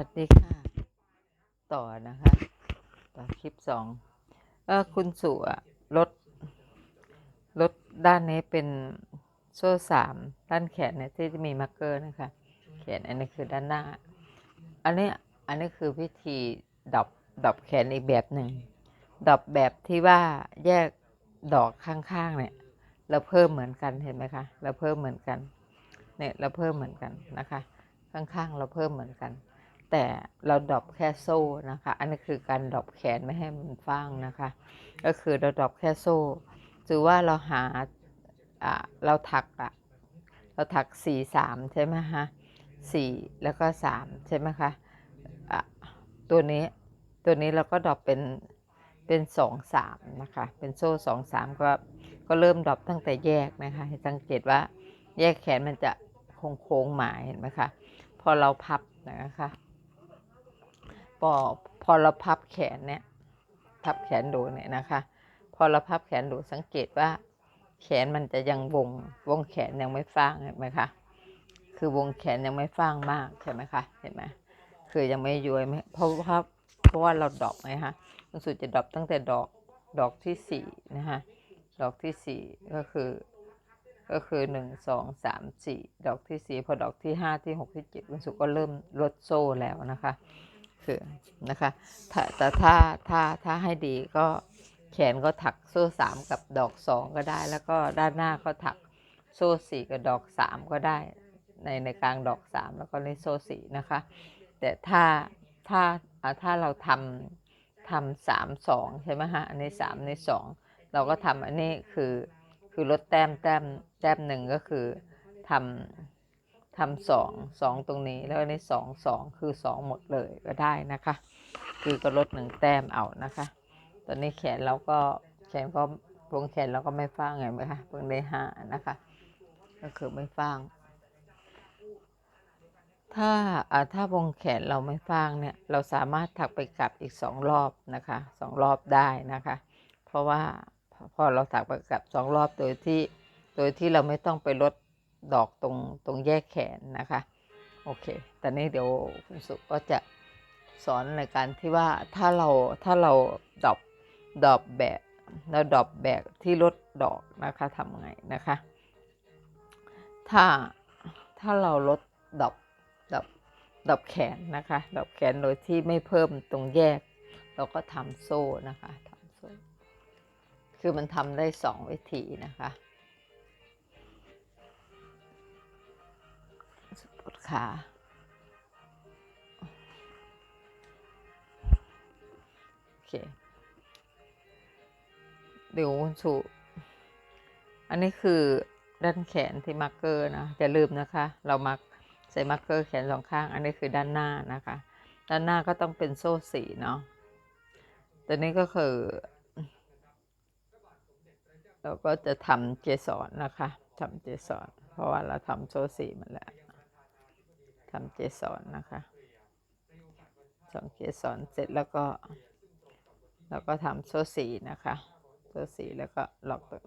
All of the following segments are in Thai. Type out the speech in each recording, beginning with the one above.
วัสดีค่ะ ต่อนะคะ ต่อคลิปสองเออคุณสุอะรถรถด้านนี้เป็นโซ่สามด้านแขนเนี่ยที่จะมีมาร์กเกอร์นะคะแขนอันนี้คือด้านหน้า อันนี้อันนี้คือวิธีดอบดอบแขนอีกแบบหนึ่งดอบแบบที่ว่าแยกดอกข้างๆเนี่ยเราเพิ่มเหมือนกันเห็นไหมคะเราเพิ่มเหมือนกันเนี่ยเราเพิ่มเหมือนกันนะคะ ข้างๆ เราเพิ่มเหมือนกัน แต่เราดรอปแค่โซ่นะคะ อันนี้คือการดรอปแขนไม่ให้มันฟ้างนะคะ ก็คือเราดรอปแค่โซ่ถือว่าเราหาอ่าเราถักอะเราถักสี่สามใช่ไหมฮะสี่แล้วก็สามใช่ไหมคะอะตัวนี้ตัวนี้เราก็ดรอปเป็นเป็นสองสามนะคะ เป็นโซ่สองสามก็ก็เริ่มดรอปตั้งแต่แยกนะคะสังเกตว่าแยกแขนมันจะโค้งๆหมายเห็นไหมคะพอเราพับนะคะ พอพอเราพับแขนเนี่ย พับแขนดูเนี่ยนะคะ พอเราพับแขนดูสังเกตว่า แขนมันจะยังวง วงแขนยังไม่ฟางเห็นไหมคะ คือวงแขนยังไม่ฟางมากใช่ไหมคะ เห็นไหมคือยังไม่ย้วยไม่เพราะว่าเพราะว่าเราดอกไงฮะคุณสุดจะดอกตั้งแต่ดอกดอกที่สี่นะคะดอกที่สี่ก็คือก็คือหนึ่งสองสามสี่ดอกที่สี่พอดอกที่ห้าที่หกที่เจ็ดคุณสุก็เริ่มลดโซ่แล้วนะคะ คือนะคะแต่ถ้าถ้าถ้าให้ดีก็แขนก็ถักโซ่สามกับดอกสองก็ได้ แล้วก็ด้านหน้าก็ถักโซ่สี่กับดอกสามก็ได้ ในในกลางดอกสามแล้วก็ในโซ่สี่นะคะ แต่ถ้าถ้าอ่าถ้าเราทำทำสามสองใช่ไหมฮะอันนี้สามในสองเราก็ทำอันนี้คือคือลดแต้มแต้มแต้มหนึ่งก็คือทำ ทำสองสองตรงนี้แล้วอันสองสองคือสองหมดเลยก็ได้นะคะ คือก็ลดหนึ่งแต้มเอานะคะ ตอนนี้แขนเราก็แขนก็วงแขนเราก็ไม่ฟ้างไงไหมคะเพิ่งได้ห้านะคะ ก็คือไม่ฟ้าง ถ้าอ่าถ้าวงแขนเราไม่ฟ้างเนี่ยเราสามารถถักไปกลับอีกสองรอบนะคะสองรอบได้นะคะ เพราะว่าพอเราถักไปกลับสองรอบโดยที่โดยที่เราไม่ต้องไปลด ดอกตรงตรงแยกแขนนะคะ โอเค ตอนนี้เดี๋ยวคุณสุก็จะสอนในการที่ว่าถ้าเราถ้าเราดอปดอปแบบเราดอปแบบที่ลดดอกนะคะทำไงนะคะ ถ้าถ้าเราลดดอปดอปดอปแขนนะคะดอปแขนโดยที่ไม่เพิ่มตรงแยก เราก็ทำโซ่นะคะทำโซ่ คือมันทำได้สองวิธีนะคะ ขาโอเค เดี๋ยวคุณสุอันนี้คือด้านแขนที่มาร์กเกอร์นะอย่าลืมนะคะ เรามาร์กใส่มาร์กเกอร์แขนสองข้าง อันนี้คือด้านหน้านะคะ ด้านหน้าก็ต้องเป็นโซ่สีเนาะตัวนี้ก็คือ เราก็จะทำเกสรนะคะทำเกสรเพราะว่าเราทำโซ่สีมันแล้ว ทำเกสรนนะคะสองเกสรเสร็จแล้วก็ แล้วก็ทำโซ่สีนะคะโซ่สีแล้วก็ล็อกตัว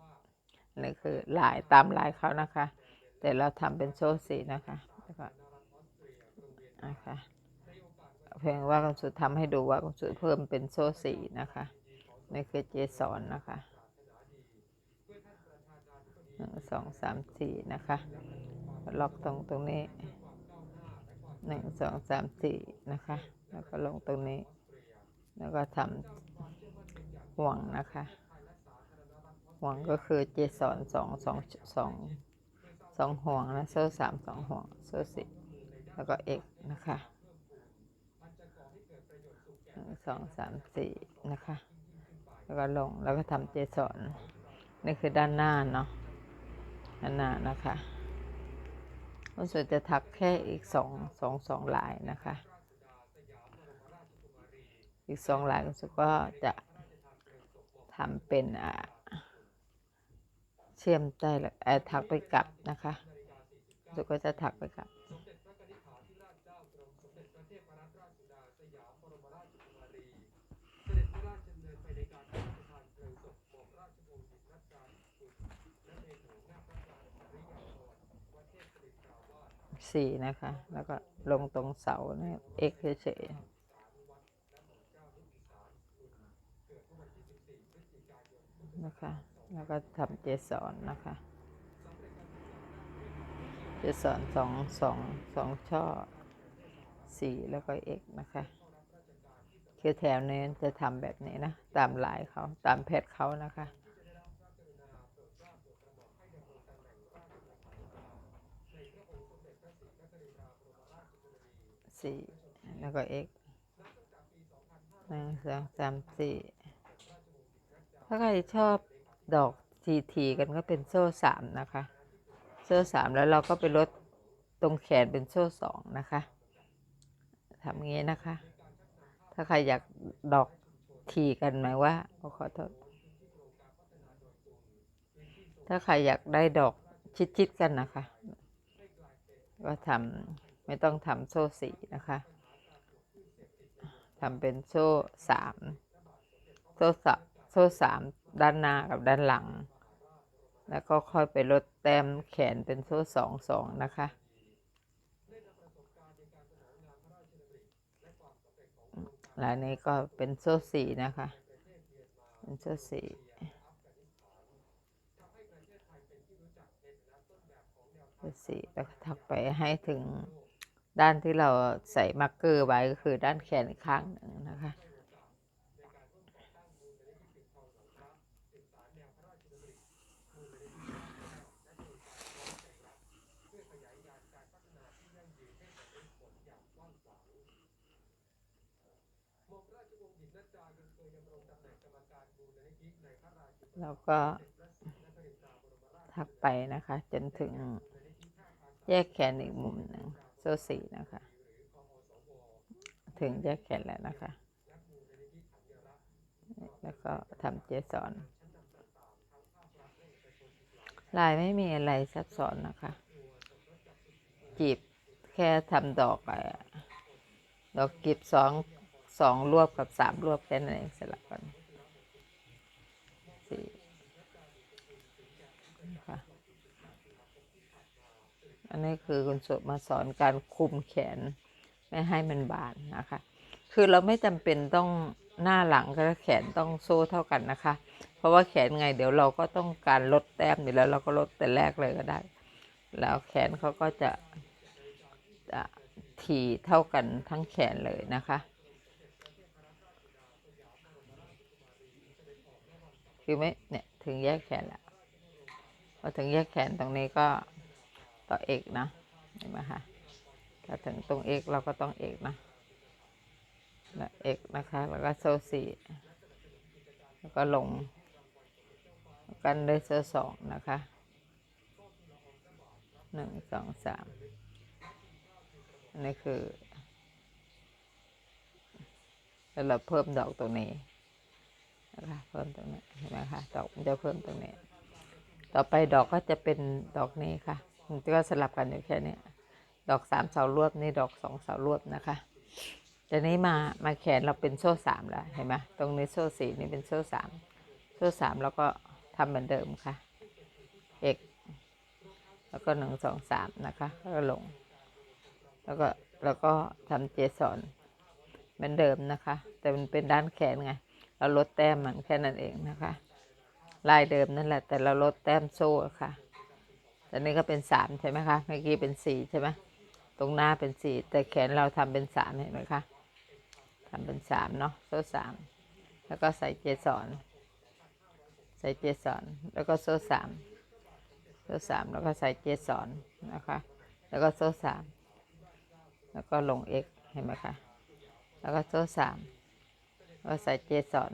นี่คือลายตามลายเขานะคะ แต่เราทำเป็นโซ่สีนะคะแล้วก็นะคะเพียงว่าคุณสุดทำให้ดูว่าคุณสุดเพิ่มเป็นโซ่สีนะคะนี่คือเจสอนนะคะหนึ่งสองสามสี่นะคะ ล็อกตรงตรงนี้ หนึ่งสองสามสี่นะคะ แล้วก็ลงตรงนี้ แล้วก็ทำห่วงนะคะ ห่วงก็คือเจสอนสองสองสองสองห่วงนะโซ่สามสองห่วงโซ่สี่แล้วก็เอกนะคะหนึ่งสองสามสี่นะคะ แล้วก็ลงแล้วก็ทำเจสอนนี่คือด้านหน้าเนาะด้านหน้านะคะ มันส่วนจะถักแค่อีกสองสองสองลายนะคะ อีกสองลายสุก็จะทำเป็นอ่าเชื่อมได้เลยเอ่อถักไปกลับนะคะสุก็จะถักไปกลับ สี่นะคะ แล้วก็ลงตรงเสาเนี่ย x เฉยๆนะคะ แล้วก็ทำเจสอนนะคะ เจสอนสองสองสองช่อสี่แล้วก็ x นะคะคือแถวนี้จะทำแบบนี้นะ ตามลายเขาตามแพทเขานะคะ สี่แล้วก็ x หนึ่งสองสามสี่ถ้าใครชอบดอกทีทีกันก็เป็นโซ่สามนะคะ โซ่สามแล้วเราก็ไปลดตรงแขนเป็นโซ่สองนะคะทำงี้นะคะ ถ้าใครอยากดอกทีกันหมายว่าขอโทษถ้าใครอยากได้ดอกชิดๆกันนะคะ ก็ทำไม่ต้องทำโซ่สี่นะคะทำเป็นโซ่สามโซ่สโซ่สามด้านหน้ากับด้านหลัง แล้วก็ค่อยไปลดแต้มแขนเป็นโซ่สองสองนะคะแล้วนี้ก็เป็นโซ่สี่นะคะ เป็นโซ่สี่ สี่แล้วก็ถักไปให้ถึงด้านที่เราใส่มาร์กเกอร์ไว้ก็คือด้านแขนข้างหนึ่งนะคะแล้วก็ถักไปนะคะ จนถึง แยกแขนอีกมุมหนึ่งโซ่สี่นะคะ ถึงแยกแขนแล้วนะคะ แล้วก็ทำเจสอนลายไม่มีอะไรซับซ้อนนะคะ จีบแค่ทำดอกอะดอกกีบสองสองรวบกับสามรวบแค่นั้นเองสลับกันสี่นะคะ อันนี้คือคุณสุมาสอนการคุมแขนไม่ให้มันบานนะคะ คือเราไม่จำเป็นต้องหน้าหลังก็แขนต้องโซ่เท่ากันนะคะ เพราะว่าแขนไงเดี๋ยวเราก็ต้องการลดแต้มอยู่แล้วเราก็ลดแต่แรกเลยก็ได้ แล้วแขนเขาก็จะจะถี่เท่ากันทั้งแขนเลยนะคะคือไม่เนี่ยถึงแยกแขนแล้วพอถึงแยกแขนตรงนี้ก็ ต่อเอกนะเห็นไหมคะถ้าถึงตรงเอกเราก็ต้องเอกนะแล้วเอกนะคะ แล้วก็โซ่สี่แล้วก็ลง กันด้วยโซ่สองนะคะหนึ่งสองสามอันนี้คือแล้วเราเพิ่มดอกตรงนี้นะคะเพิ่มตรงนี้เห็นไหมคะดอกมันจะเพิ่มตรงนี้ ต่อไปดอกก็จะเป็นดอกนี้ค่ะ ก็สลับกันอยู่แค่นี้ดอกสามเสารวบนี่ดอกสองเสารวบนะคะทีนี้มามาแขนเราเป็นโซ่สามแล้วเห็นไหมตรงนี้โซ่สี่นี่เป็นโซ่สามโซ่สามแล้วก็ทำเหมือนเดิมค่ะเอกแล้วก็หนึ่งสองสามนะคะแล้วก็ลง แล้วก็แล้วก็ทำเจสอนเหมือนเดิมนะคะ แต่มันเป็นด้านแขนไง เราลดแต้มมันแค่นั้นเองนะคะ ลายเดิมนั่นแหละ แต่เราลดแต้มโซ่ค่ะ ตอนนี้ก็เป็นสามใช่ไหมคะ เมื่อกี้เป็นสี่ใช่ไหมตรงหน้าเป็นสี่แต่แขนเราทำเป็นสามเห็นไหมคะทำเป็นสามเนาะโซ่สามแล้วก็ใส่เจสอนใส่เจสอนแล้วก็โซ่สามโซ่สามแล้วก็ใส่เจสอนนะคะ แล้วก็โซ่สามแล้วก็ลง x เห็นไหมคะแล้วก็โซ่สามแล้วใส่เจสอน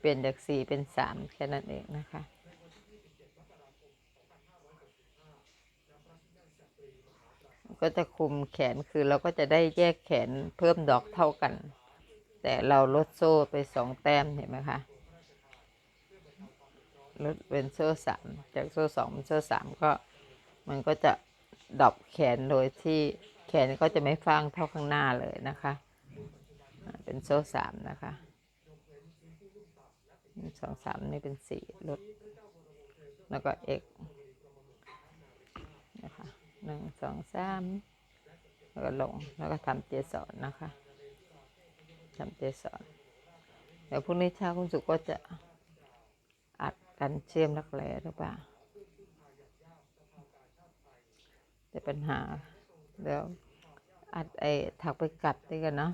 เปลี่ยนจากสี่เป็นสามแค่นั้นเองนะคะ ก็จะคุมแขนคือเราก็จะได้แยกแขนเพิ่มดอกเท่ากัน แต่เราลดโซ่ไปสองแต้มเห็นไหมคะลดเป็นโซ่สามจากโซ่สองเป็นโซ่สามก็มันก็จะดอปแขนโดยที่แขนก็จะไม่ฟางเท่าข้างหน้าเลยนะคะ เป็นโซ่สามนะคะ สองสามนี่เป็นสี่ลด แล้วก็เอกนะคะหนึ่งสองสามแล้วก็ลง แล้วก็ทำเจสอนนะคะทำเจสอนเดี๋ยวพรุ่งนี้เช้าคุณสุก็จะอัดกันเชื่อมรักแร้หรือเปล่าแต่ปัญหาเดี๋ยวอัดไอ้ถักไปกลับดีกันเนาะ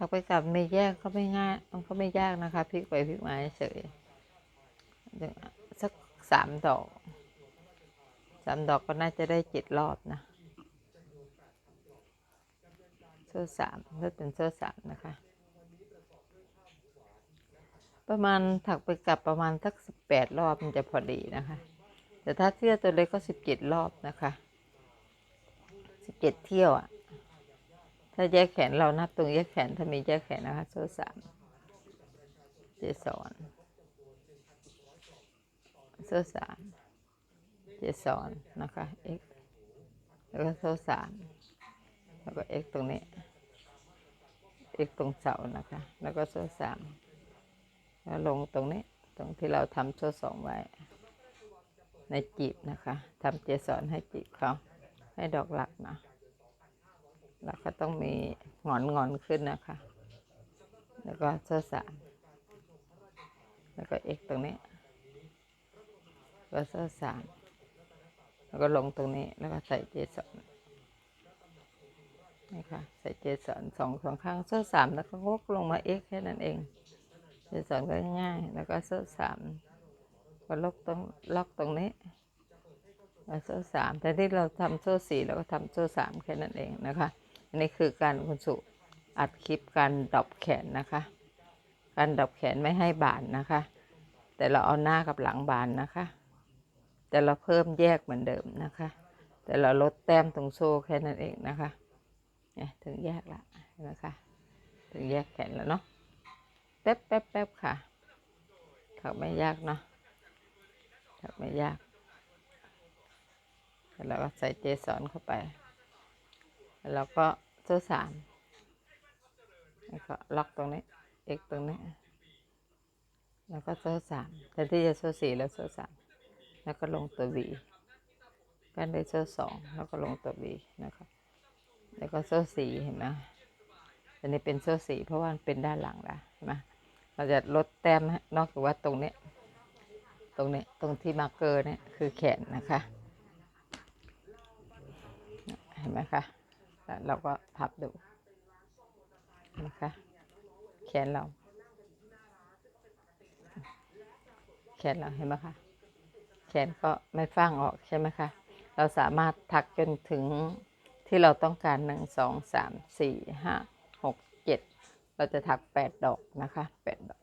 ถักไปกลับไม่แยกก็ไม่ง่ายมันก็ไม่ยากนะคะพลิกไปพลิกมาเฉยสักสามดอกสามดอกก็น่าจะได้เจ็ดรอบนะโซ่สามถ้าเป็นโซ่สามนะคะ ประมาณถักไปกลับประมาณสักสิบแปดรอบมันจะพอดีนะคะ แต่ถ้าเที่ยวตัวเล็กก็สิบเจ็ดรอบนะคะสิบเจ็ดเที่ยวอะ่ะ ถ้าแยกแขนเรานับตรงแยกแขนถ้ามีแยกแขนนะคะโซ่สามเจสอนโซ่สามเจสอนนะคะ x แล้วก็โซ่สามแล้วก็ x ตรงนี้ x ตรงเสานะคะ แล้วก็โซ่สามแล้วลงตรงนี้ตรงที่เราทำโซ่สองไว้ ในจีบนะคะทำเจสอนให้จีบเขาให้ดอกหลักนะ แล้วก็ต้องมีงอนงอนขึ้นนะคะ แล้วก็โซ่สามแล้วก็ x ตรงนี้ แล้วโซ่สามแล้วก็ลงตรงนี้ แล้วก็ใส่เจสอนนี่ค่ะ ใส่เจสอนสองสองข้างโซ่สามแล้วก็วกลงมาเอ็กแค่นั้นเอง เจสอนก็ง่าย แล้วก็โซ่สามก็ล็อกตรงล็อกตรงนี้แล้วโซ่สามแต่ที่เราทำโซ่สี่เราก็ทำโซ่สามแค่นั้นเองนะคะ อันนี้คือการคุณสุอัดคลิปการดอบแขนนะคะ การดอบแขนไม่ให้บานนะคะ แต่เราเอาหน้ากับหลังบานนะคะ แต่เราเพิ่มแยกเหมือนเดิมนะคะ แต่เราลดแต้มตรงโซ่แค่นั้นเองนะคะเนี่ยถึงแยกละนะคะ ถึงแยกแขนแล้วเนาะแป๊บแป๊บแป๊บค่ะถักไม่ยากเนาะถักไม่ยากแล้วเราก็ใส่เจสอนเข้าไป แล้วก็โซ่สามแล้วก็ล็อกตรงนี้เอกตรงนี้ แล้วก็โซ่สามแต่ที่จะโซ่สี่แล้วโซ่สามแล้วก็ลงตัว V กันได้โซ่สองแล้วก็ลงตัว V นะคะแล้วก็โซ่สี่เห็นไหมอันนี้เป็นโซ่สี่เพราะว่ามันเป็นด้านหลังละเห็นไหมเราจะลดแต้มนอกจากว่าตรงนี้ ตรงนี้ตรงที่มาร์กเกอร์เนี่ยคือแขนนะคะ เห็นไหมคะ แล้วเราก็พับดูนะคะ แขนเรา แขนเราเห็นไหมคะแขนก็ไม่ฟังออกใช่ไหมคะเราสามารถถักจนถึงที่เราต้องการหนึ่งสองสามสี่ห้าหกเจ็ดเราจะถักแปดดอกนะคะแปดดอก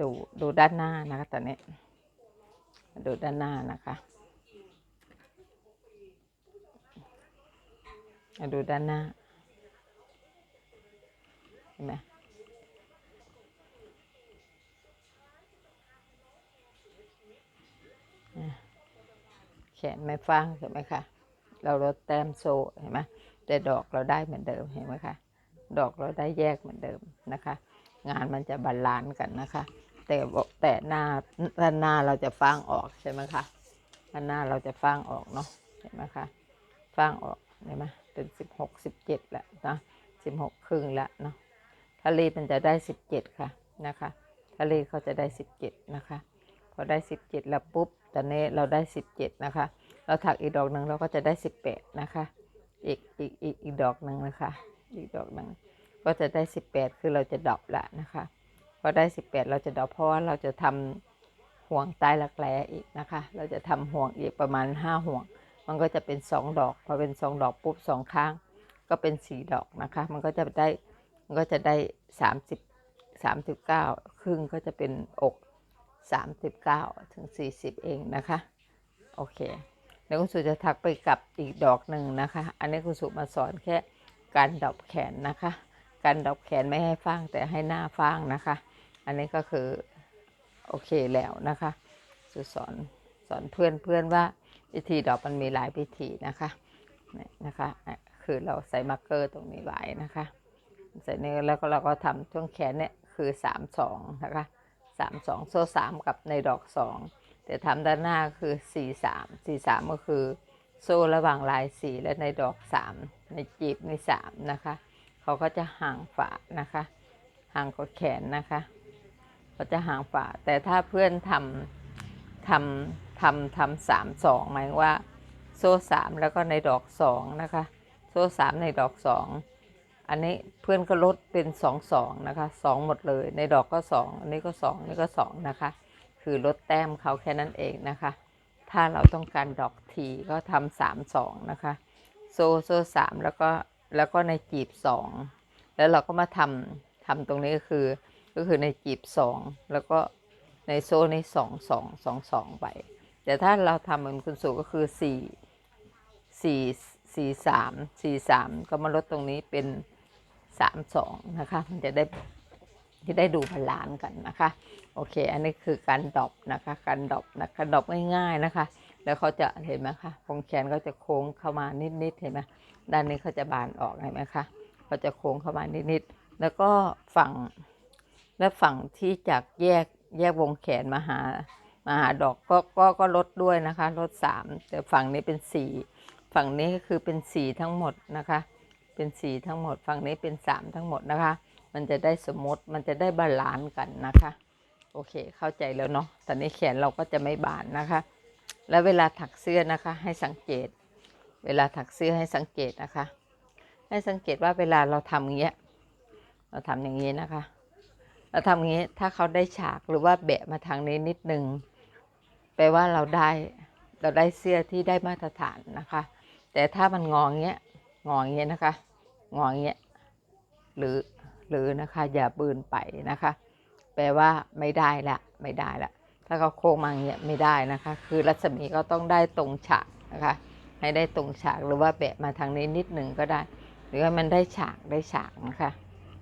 ดูดูด้านหน้านะคะตอนนี้ ดูด้านหน้านะคะมา ดูด้านหน้า เห็นไหมแขนไม่ฟังเห็นไหมคะ เราลดแต้มโซเห็นไหมแต่ดอกเราได้เหมือนเดิมเห็นไหมคะ ดอกเราได้แยกเหมือนเดิมนะคะ งานมันจะบาลานซ์กันนะคะ แต่บอกแต่หน้าด้านหน้าเราจะฟางออกใช่ไหมคะด้านหน้าเราจะฟางออกเนาะเห็นไหมคะฟางออกเห็นไหม เป็นสิบหกสิบเจ็ดแล้วนะสิบหกครึ่งแล้วเนาะทะเลมันจะได้สิบเจ็ดค่ะนะคะทะเลเขาจะได้สิบเจ็ดนะคะ พอได้สิบเจ็ดแล้วปุ๊บตอนนี้เราได้สิบเจ็ดนะคะ เราถักอีกดอกหนึ่งเราก็จะได้สิบแปดนะคะ อีกอีกอีกอีกดอกหนึ่งนะคะ อีกดอกหนึ่งก็จะได้สิบแปดคือเราจะดอปละนะคะพอได้สิบแปดเราจะดอปเพราะว่าเราจะทำห่วงใต้รักแร้อีกนะคะ เราจะทำห่วงอีกประมาณห้าห่วง มันก็จะเป็นสองดอก พอเป็นสองดอกปุ๊บสองข้าง ก็เป็นสี่ดอกนะคะ มันก็จะได้มันก็จะได้สามสิบสามสิบเก้าครึ่งก็จะเป็นอกสามสิบเก้าถึงสี่สิบเองนะคะ โอเคเดี๋ยวคุณสุจะถักไปกับอีกดอกหนึ่งนะคะ อันนี้คุณสุมาสอนแค่การดอกแขนนะคะ การดอกแขนไม่ให้ฟางแต่ให้หน้าฟางนะคะ อันนี้ก็คือโอเคแล้วนะคะสุสอนสอนเพื่อนเพื่อนว่า วิธีดอกมันมีหลายวิธีนะคะนะคะคือเราใส่มาร์กเกอร์ตรงนี้ไว้นะคะ ใส่เนื้อแล้วก็เราก็ทำช่วงแขนเนี่ยคือสามสองนะคะสามสองโซ่สามกับในดอกสองแต่ทำด้านหน้าคือสี่สามสี่สามก็คือโซ่ระหว่างลายสี่และในดอกสามในจีบในสามนะคะเขาก็จะห่างฝานะคะห่างกว่าแขนนะคะเขาจะห่างฝาแต่ถ้าเพื่อนทำทำ ทำทำสามสองหมายว่า โซ่สามแล้วก็ในดอกสองนะคะ โซ่สามในดอกสองอันนี้เพื่อนก็ลดเป็นสองสองนะคะสองหมดเลย ในดอกก็สองอันนี้ก็สองนนี้ก็สองนะคะ คือลดแต้มเขาแค่นั้นเองนะคะ ถ้าเราต้องการดอกทีก็ทำสามสองนะคะ โซ่โซ่สามแล้วก็แล้วก็ในจีบสองแล้วเราก็มาทำทำตรงนี้ก็คือก็คือในจีบสองแล้วก็ในโซ่ในสองสองสองสองไป แต่ถ้าเราทำเหมือนคุณสุก็คือสี่สี่สี่สามสี่สามก็มาลดตรงนี้เป็นสามสองนะคะ มันจะได้จะได้ดูบาลานซ์กันนะคะ โอเค อันนี้คือการดอปนะคะ การดอปนะคะดอปง่ายๆนะคะ แล้วเขาจะเห็นไหมคะตรงแขนเขาจะโค้งเข้ามานิดๆเห็นไหมด้านนี้เขาจะบานออกเห็นไหมคะเขาจะโค้งเข้ามานิดๆแล้วก็ฝั่งและฝั่งที่จากแยกแยกวงแขนมาหา มาหาดอกก็ก็ก็ลดด้วยนะคะลดสามแต่ฝั่งนี้เป็นสี่ฝั่งนี้ก็คือเป็นสี่ทั้งหมดนะคะ เป็นสี่ทั้งหมด ฝั่งนี้เป็นสามทั้งหมดนะคะ มันจะได้สมมติมันจะได้บาลานซ์กันนะคะ โอเคเข้าใจแล้วเนาะตอนนี้แขนเราก็จะไม่บานนะคะ แล้วเวลาถักเสื้อนะคะ ให้สังเกต เวลาถักเสื้อให้สังเกตนะคะ ให้สังเกตว่าเวลาเราทำอย่างเงี้ยเราทำอย่างนี้นะคะ เราทำอย่างนี้ถ้าเขาได้ฉากหรือว่าแบะมาทางนี้นิดนึง แปลว่าเราได้เราได้เสื้อที่ได้มาตรฐานนะคะ แต่ถ้ามันงองเงี้ยงองเงี้ยนะคะ งองเงี้ยหรือหรือนะคะอย่าบืนไปนะคะ แปลว่าไม่ได้ละไม่ได้ละถ้าเขาโค้งมาอย่างเงี้ยไม่ได้นะคะ คือรัศมีก็ต้องได้ตรงฉากนะคะ ให้ได้ตรงฉากหรือว่าแบะมาทางนี้นิดหนึ่งก็ได้ หรือให้มันได้ฉากได้ฉากนะคะ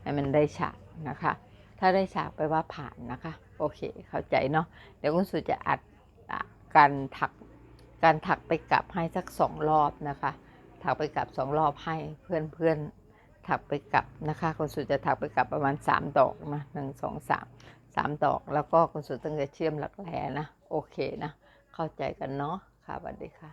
ให้มันได้ฉากนะคะ ถ้าได้ฉากไปลว่าผ่านนะคะ โอเคเข้าใจเนาะเดี๋ยวคุณสุจะอัด การถักการถักไปกลับให้สักสองรอบนะคะ ถักไปกลับสองรอบให้เพื่อนเพื่อนถักไปกลับนะคะคุณสุจะถักไปกลับประมาณสามดอกนะหนึ่งสองสามสามดอก แล้วก็คุณสุต้องจะเชื่อมหลักแหลนะ โอเคนะ เข้าใจกันเนาะค่ะสวัสดีค่ะ